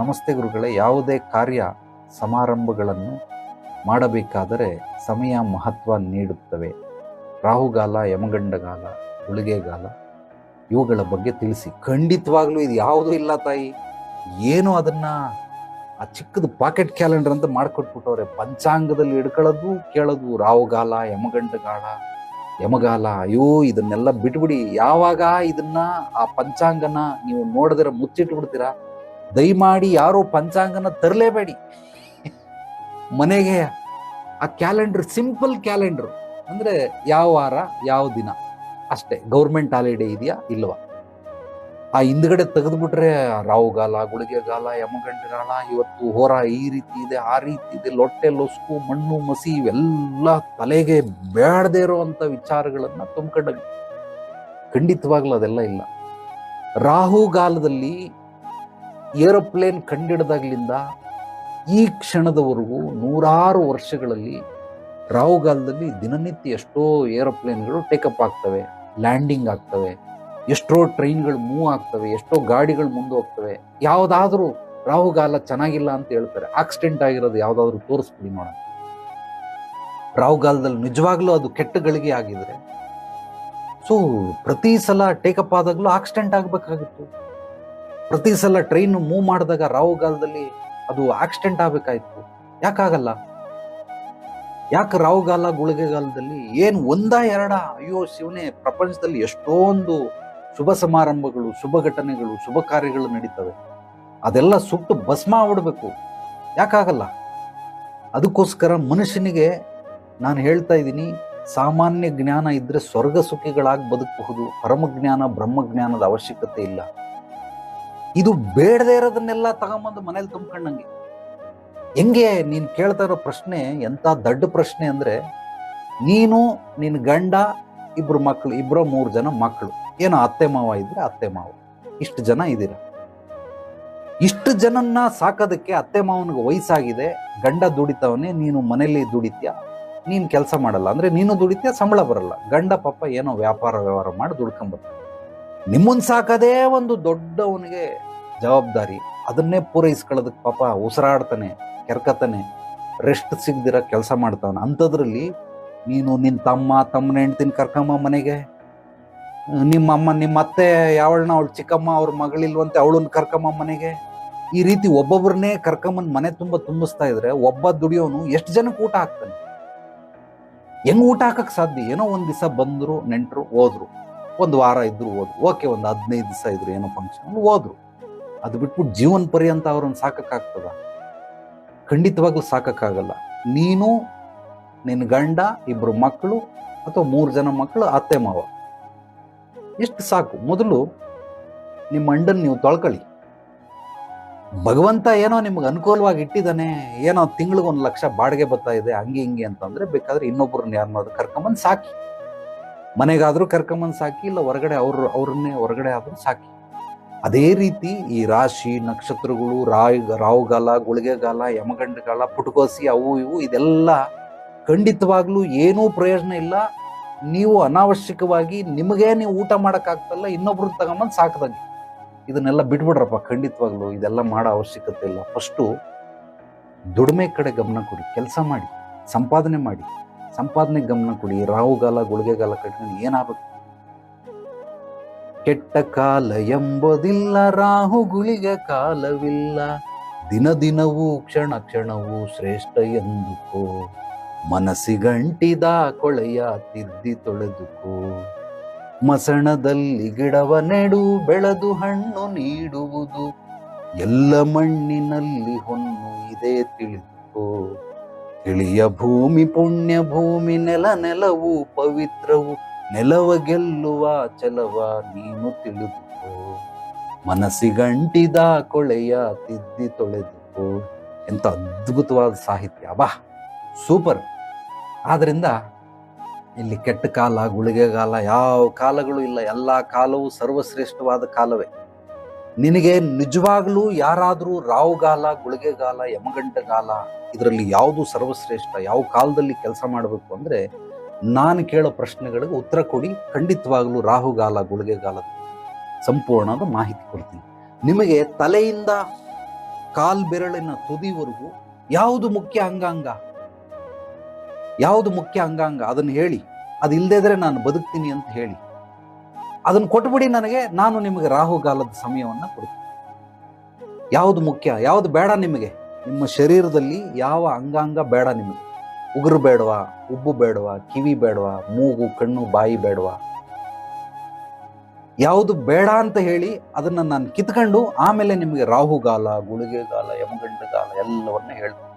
ನಮಸ್ತೆ ಗುರುಗಳೇ, ಯಾವುದೇ ಕಾರ್ಯ ಸಮಾರಂಭಗಳನ್ನು ಮಾಡಬೇಕಾದರೆ ಸಮಯ ಮಹತ್ವ ನೀಡುತ್ತವೆ. ರಾಹುಗಾಲ, ಯಮಗಂಡಗಾಲ, ಗುಳಿಗೆಗಾಲ, ಇವುಗಳ ಬಗ್ಗೆ ತಿಳಿಸಿ. ಖಂಡಿತವಾಗ್ಲೂ ಇದು ಯಾವುದೂ ಇಲ್ಲ ತಾಯಿ. ಏನು ಅದನ್ನ ಆ ಚಿಕ್ಕದು ಪಾಕೆಟ್ ಕ್ಯಾಲೆಂಡರ್ ಅಂತ ಮಾಡ್ಕೊಟ್ಬಿಟ್ಟವ್ರೆ, ಪಂಚಾಂಗದಲ್ಲಿ ಹಿಡ್ಕೊಳ್ಳೋದು, ಕೇಳೋದು ರಾಹುಗಾಲ ಯಮಗಂಡಗಾಲ ಯಮಗಾಲ, ಅಯ್ಯೋ, ಇದನ್ನೆಲ್ಲ ಬಿಟ್ಬಿಡಿ. ಯಾವಾಗ ಇದನ್ನ, ಆ ಪಂಚಾಂಗನ ನೀವು ನೋಡಿದ್ರೆ ಮುಚ್ಚಿಟ್ಬಿಡ್ತೀರಾ? ದಯಮಾಡಿ ಯಾರು ಪಂಚಾಂಗನ ತರಲೇಬೇಡಿ. ಮನೆಗೆ ಆ ಕ್ಯಾಲೆಂಡರ್, ಸಿಂಪಲ್ ಕ್ಯಾಲೆಂಡರ್ ಅಂದರೆ ಯಾವ ವಾರ, ಯಾವ ದಿನ? ಅಷ್ಟೇ. ಗೌರ್ಮೆಂಟ್ ಹಾಲಿಡೇ ಇದೆಯಾ? ಇಲ್ವಾ? ಆ ಹಿಂದ್ಗಡೆ ತೆಗೆದ್ಬಿಟ್ರೆ ರಾಹುಗಾಲ ಗುಳಿಗೆಗಾಲ ಯಮಗಂಟಗಾಲ ಇವತ್ತು ಹೋರ ಈ ರೀತಿ ಇದೆ, ಆ ರೀತಿ ಇದೆ, ಲೊಟ್ಟೆ, ಲೊಸ್ಕು, ಮಣ್ಣು, ಮಸಿ ಇವೆಲ್ಲ ತಲೆಗೆ ಬೇಡದೇ ಇರೋವಂಥ ವಿಚಾರಗಳನ್ನು ತುಂಬ್ಕೊಂಡ ಖಂಡಿತವಾಗ್ಲೂ ಅದೆಲ್ಲ ಇಲ್ಲ. ರಾಹುಗಾಲದಲ್ಲಿ ಏರೋಪ್ಲೇನ್ ಕಂಡಿಡ್ದಾಗ್ಲಿಂದ ಈ ಕ್ಷಣದವರೆಗೂ ನೂರಾರು ವರ್ಷಗಳಲ್ಲಿ ರಾಹುಗಾಲದಲ್ಲಿ ದಿನನಿತ್ಯ ಎಷ್ಟೋ ಏರೋಪ್ಲೇನ್ಗಳು ಟೇಕಪ್ ಆಗ್ತವೆ ಲ್ಯಾಂಡಿಂಗ್ ಆಗ್ತವೆ, ಎಷ್ಟೋ ಟ್ರೈನ್ಗಳು ಮೂವ್ ಆಗ್ತವೆ, ಎಷ್ಟೋ ಗಾಡಿಗಳು ಮುಂದೆ ಹೋಗ್ತವೆ. ಯಾವುದಾದ್ರೂ ರಾಹುಗಾಲ ಚೆನ್ನಾಗಿಲ್ಲ ಅಂತ ಹೇಳ್ತಾರೆ. ಆಕ್ಸಿಡೆಂಟ್ ಆಗಿರೋದು ಯಾವುದಾದ್ರೂ ತೋರಿಸ್ಬಿಡಿ ನೋಡೋಣ ರಾಹುಗಾಲದಲ್ಲಿ ನಿಜವಾಗ್ಲೂ ಅದು ಕೆಟ್ಟ ಗಳಿಗೆ ಆಗಿದ್ರೆ. ಸೊ ಪ್ರತಿ ಸಲ ಟೇಕಪ್ ಆದಾಗಲೂ ಆಕ್ಸಿಡೆಂಟ್ ಆಗಬೇಕಾಗಿತ್ತು. ಪ್ರತಿ ಸಲ ಟ್ರೈನ್ ಮೂವ್ ಮಾಡಿದಾಗ ರಾಹುಗಾಲದಲ್ಲಿ ಅದು ಆಕ್ಸಿಡೆಂಟ್ ಆಗಬೇಕಾಯ್ತು. ಯಾಕಾಗಲ್ಲ? ಯಾಕೆ ರಾಹುಗಾಲ ಗುಳಿಗೆಗಾಲದಲ್ಲಿ ಏನು ಒಂದ ಎರಡ? ಅಯ್ಯೋ ಶಿವನೇ, ಪ್ರಪಂಚದಲ್ಲಿ ಎಷ್ಟೊಂದು ಶುಭ ಸಮಾರಂಭಗಳು, ಶುಭ ಘಟನೆಗಳು, ಶುಭ ಕಾರ್ಯಗಳು ನಡೀತವೆ. ಅದೆಲ್ಲ ಸುಟ್ಟು ಭಸ್ಮ ಆಡಬೇಕು ಯಾಕಾಗಲ್ಲ? ಅದಕ್ಕೋಸ್ಕರ ಮನುಷ್ಯನಿಗೆ ನಾನು ಹೇಳ್ತಾ ಇದ್ದೀನಿ, ಸಾಮಾನ್ಯ ಜ್ಞಾನ ಇದ್ದರೆ ಸ್ವರ್ಗ ಸುಖಿಗಳಾಗಿ ಬದುಕಬಹುದು. ಪರಮಜ್ಞಾನ, ಬ್ರಹ್ಮಜ್ಞಾನದ ಅವಶ್ಯಕತೆ ಇಲ್ಲ. ಇದು ಬೇಡದೇ ಇರೋದನ್ನೆಲ್ಲ ತಗೊಂಬಂದು ಮನೇಲಿ ತುಂಬ್ಕೊಂಡಂಗೆ. ಹೆಂಗೆ ನೀನು ಕೇಳ್ತಾ ಇರೋ ಪ್ರಶ್ನೆ ಎಂಥ ದೊಡ್ಡ ಪ್ರಶ್ನೆ ಅಂದರೆ, ನೀನು ನಿನ್ನ ಗಂಡ ಇಬ್ಬರು ಮಕ್ಕಳು ಇಬ್ಬರು ಮೂರು ಜನ ಮಕ್ಕಳು ಏನೋ ಅತ್ತೆ ಮಾವ ಇದ್ರೆ ಅತ್ತೆ ಮಾವ. ಇಷ್ಟು ಜನ ಇದ್ದೀರ. ಇಷ್ಟು ಜನನ್ನ ಸಾಕೋದಕ್ಕೆ ಅತ್ತೆ ಮಾವನಿಗೆ ವಯಸ್ಸಾಗಿದೆ, ಗಂಡ ದುಡಿತವನೇ, ನೀನು ಮನೇಲಿ ದುಡಿತ್ಯ? ನೀನು ಕೆಲಸ ಮಾಡಲ್ಲ. ಅಂದರೆ ನೀನು ದುಡಿತ್ಯ, ಸಂಬಳ ಬರಲ್ಲ. ಗಂಡ ಪಾಪ ಏನೋ ವ್ಯಾಪಾರ ವ್ಯವಹಾರ ಮಾಡಿ ದುಡ್ಕೊಂಬರ್ತಾನೆ ನಿಮ್ಮನ್ ಸಾಕದೇ ಒಂದು ದೊಡ್ಡವನಿಗೆ ಜವಾಬ್ದಾರಿ. ಅದನ್ನೇ ಪೂರೈಸ್ಕೊಳ್ಳೋದಕ್ಕೆ ಪಾಪ ಉಸಿರಾಡ್ತಾನೆ ಕೆರ್ಕತಾನೆ ರೆಸ್ಟ್ ಸಿಗ್ದಿರ ಕೆಲಸ ಮಾಡ್ತಾವನು. ಅಂಥದ್ರಲ್ಲಿ ನೀನು ನಿನ್ನ ತಮ್ಮ ತಮ್ಮನ ಹೆಂಡ್ತಿನ ಕರ್ಕಮ್ಮ ಮನೆಗೆ. ನಿಮ್ಮ ಅಮ್ಮ, ನಿಮ್ಮ ಅತ್ತೆ ಯಾವಳನ್ನ ಅವಳು ಚಿಕ್ಕಮ್ಮ, ಅವ್ರ ಮಗಳಿಲ್ವಂತೆ ಅವಳನ್ನ ಕರ್ಕಮ್ಮ ಮನೆಗೆ. ಈ ರೀತಿ ಒಬ್ಬೊಬ್ಬರನ್ನೇ ಕರ್ಕಮ್ಮನ ಮನೆ ತುಂಬ ತುಂಬಿಸ್ತಾ ಇದ್ರೆ ಒಬ್ಬ ದುಡಿಯೋನು ಎಷ್ಟು ಜನಕ್ಕೆ ಊಟ ಹಾಕ್ತಾನೆ? ಹೆಂಗೆ ಊಟ ಹಾಕಕ್ಕೆ ಸಾಧ್ಯ? ಏನೋ ಒಂದು ದಿವಸ ಬಂದರು, ನೆಂಟರು, ಹೋದ್ರು. ಒಂದು ವಾರ ಇದ್ರು ಓದ್ರು ಓಕೆ, ಒಂದು ಹದಿನೈದು ದಿವಸ ಇದ್ರು ಏನೋ ಫಂಕ್ಷನ್ ಹೋದ್ರು. ಅದು ಬಿಟ್ಬಿಟ್ಟು ಜೀವನ ಪರ್ಯಂತ ಅವ್ರನ್ನ ಸಾಕಕ್ಕಾಗ್ತದ? ಖಂಡಿತವಾಗ್ಲೂ ಸಾಕಕ್ಕಾಗಲ್ಲ. ನೀನು ನಿನ್ನ ಗಂಡ, ಇಬ್ರು ಮಕ್ಕಳು ಅಥವಾ ಮೂರು ಜನ ಮಕ್ಕಳು ಅತ್ತೆ, ಮಾವ. ಎಷ್ಟು ಸಾಕು. ಮೊದಲು ನಿಮ್ಮ ಅಂಡನ್ ನೀವು ತೊಳ್ಕೊಳ್ಳಿ. ಭಗವಂತ ಏನೋ ನಿಮ್ಗೆ ಅನುಕೂಲವಾಗಿ ಇಟ್ಟಿದ್ದಾನೆ, ಏನೋ ತಿಂಗಳಿಗೆ ಒಂದು ಲಕ್ಷ ಬಾಡಿಗೆ ಬರ್ತಾ ಇದೆ, ಹಂಗೆ ಹಿಂಗೆ ಅಂತಂದ್ರೆ ಬೇಕಾದ್ರೆ ಇನ್ನೊಬ್ಬರನ್ನ ಯಾರನ್ನಾದ್ರು ಕರ್ಕೊಂಬಂದು ಸಾಕಿ. ಮನೆಗಾದ್ರೂ ಕರ್ಕೊಂಬಂದು ಸಾಕಿ, ಇಲ್ಲ ಹೊರಗಡೆ ಅವರು, ಅವ್ರನ್ನೇ ಹೊರಗಡೆ ಆದರೂ ಸಾಕಿ. ಅದೇ ರೀತಿ ಈ ರಾಶಿ, ನಕ್ಷತ್ರಗಳು, ರಾಯ್, ರಾಹುಗಾಲ, ಗುಳಿಗೆಗಾಲ, ಯಮಗಂಡಗಾಲ, ಪುಟ್ಕೋಸಿ, ಅವು ಇವು, ಇದೆಲ್ಲ ಖಂಡಿತವಾಗ್ಲೂ ಏನೂ ಪ್ರಯೋಜನ ಇಲ್ಲ. ನೀವು ಅನಾವಶ್ಯಕವಾಗಿ ನಿಮಗೆ ನೀವು ಊಟ ಮಾಡೋಕ್ಕಾಗ್ತಲ್ಲ ಇನ್ನೊಬ್ರು ತಗೊಂಬಂದು ಸಾಕದಂಗೆ. ಇದನ್ನೆಲ್ಲ ಬಿಟ್ಬಿಡ್ರಪ್ಪ, ಖಂಡಿತವಾಗ್ಲೂ ಇದೆಲ್ಲ ಮಾಡೋ ಅವಶ್ಯಕತೆ ಇಲ್ಲ. ಫಸ್ಟು ದುಡಿಮೆ ಕಡೆ ಗಮನ ಕೊಡಿ, ಕೆಲಸ ಮಾಡಿ, ಸಂಪಾದನೆ ಮಾಡಿ. ಸಂಪಾದನೆ ಗಮನ ಕೊಡಿ, ರಾಹುಗಾಲ, ಗುಳಿಗೆಗಾಲ ಕಟ್ಕೊಂಡು ಏನಾಗಬೇಕು? ಕೆಟ್ಟ ಕಾಲ ಎಂಬುದಿಲ್ಲ, ರಾಹು ಗುಳಿಗ ಕಾಲವಿಲ್ಲ. ದಿನ ದಿನವೂ, ಕ್ಷಣ ಕ್ಷಣವೂ ಶ್ರೇಷ್ಠ ಎಂದುಕೋ. ಮನಸ್ಸಿಗಂಟಿದ ಕೊಳೆಯ ತಿದ್ದಿ ತೊಳೆದುಕೋ. ಮಸಣದಲ್ಲಿ ಗಿಡವ ನೆಡು, ಬೆಳೆದು ಹಣ್ಣು ನೀಡುವುದು. ಎಲ್ಲ ಮಣ್ಣಿನಲ್ಲಿ ಹೊನ್ನು ಇದೆ ತಿಳಿದುಕೋ. ತಿಳಿಯ ಭೂಮಿ ಪುಣ್ಯ ಭೂಮಿ ನೆಲ ನೆಲವು ಪವಿತ್ರವು ನೆಲವ ಗೆಲ್ಲುವ ಚಲವ ನೀನು ತಿಳಿದುಕೋ. ಮನಸ್ಸಿಗಂಟಿದ ಕೊಳೆಯ ತಿದ್ದಿ ತೊಳೆದುಕೋ. ಎಂಥ ಅದ್ಭುತವಾದ ಸಾಹಿತ್ಯ. ಬಾ ಸೂಪರ್ ಆದ್ದರಿಂದ ಇಲ್ಲಿ ಕೆಟ್ಟ ಕಾಲ, ಗುಳಿಗೆಗಾಲ, ಯಾವ ಕಾಲಗಳು ಇಲ್ಲ. ಎಲ್ಲ ಕಾಲವೂ ಸರ್ವಶ್ರೇಷ್ಠವಾದ ಕಾಲವೇ. ನಿನಗೆ ನಿಜವಾಗ್ಲೂ ಯಾರಾದರೂ ರಾವುಗಾಲ ಗುಳಿಗೆಗಾಲ, ಯಮಗಂಟಗಾಲ ಇದರಲ್ಲಿ ಯಾವುದು ಸರ್ವಶ್ರೇಷ್ಠ, ಯಾವ ಕಾಲದಲ್ಲಿ ಕೆಲಸ ಮಾಡಬೇಕು ಅಂದರೆ ನಾನು ಕೇಳೋ ಪ್ರಶ್ನೆಗಳಿಗೆ ಉತ್ತರ ಕೊಡಿ. ಖಂಡಿತವಾಗ್ಲೂ ರಾಹುಗಾಲ ಗುಳಿಗೆಗಾಲದ ಸಂಪೂರ್ಣದ ಮಾಹಿತಿ ಕೊಡ್ತೀನಿ. ನಿಮಗೆ ತಲೆಯಿಂದ ಕಾಲ್ ಬೆರಳಿನ ತುದಿವರೆಗೂ ಯಾವುದು ಮುಖ್ಯ ಅಂಗಾಂಗ? ಯಾವುದು ಮುಖ್ಯ ಅಂಗಾಂಗ? ಅದನ್ನು ಹೇಳಿ. ಅದು ಇಲ್ಲದೇ ನಾನು ಬದುಕ್ತೀನಿ ಅಂತ ಹೇಳಿ. ಅದನ್ನು ಕೊಟ್ಬಿಡಿ ನನಗೆ, ನಾನು ನಿಮಗೆ ರಾಹುಗಾಲದ ಸಮಯವನ್ನು ಕೊಡ್ತೀನಿ. ಯಾವುದು ಮುಖ್ಯ, ಯಾವುದು ಬೇಡ ನಿಮಗೆ? ನಿಮ್ಮ ಶರೀರದಲ್ಲಿ ಯಾವ ಅಂಗಾಂಗ ಬೇಡ ನಿಮಗೆ? ಉಗುರು ಬೇಡವಾ, ಉಬ್ಬು ಬೇಡವಾ, ಕಿವಿ ಬೇಡವಾ, ಮೂಗು, ಕಣ್ಣು, ಬಾಯಿ ಬೇಡವಾ? ಯಾವುದು ಬೇಡ ಅಂತ ಹೇಳಿ ಅದನ್ನು ನಾನು ಕಿತ್ಕೊಂಡು ಆಮೇಲೆ ನಿಮಗೆ ರಾಹುಗಾಲ, ಗುಳಿಗೆಗಾಲ, ಯಮಗಂಡಗಾಲ ಎಲ್ಲವನ್ನ ಹೇಳ್ತೀನಿ.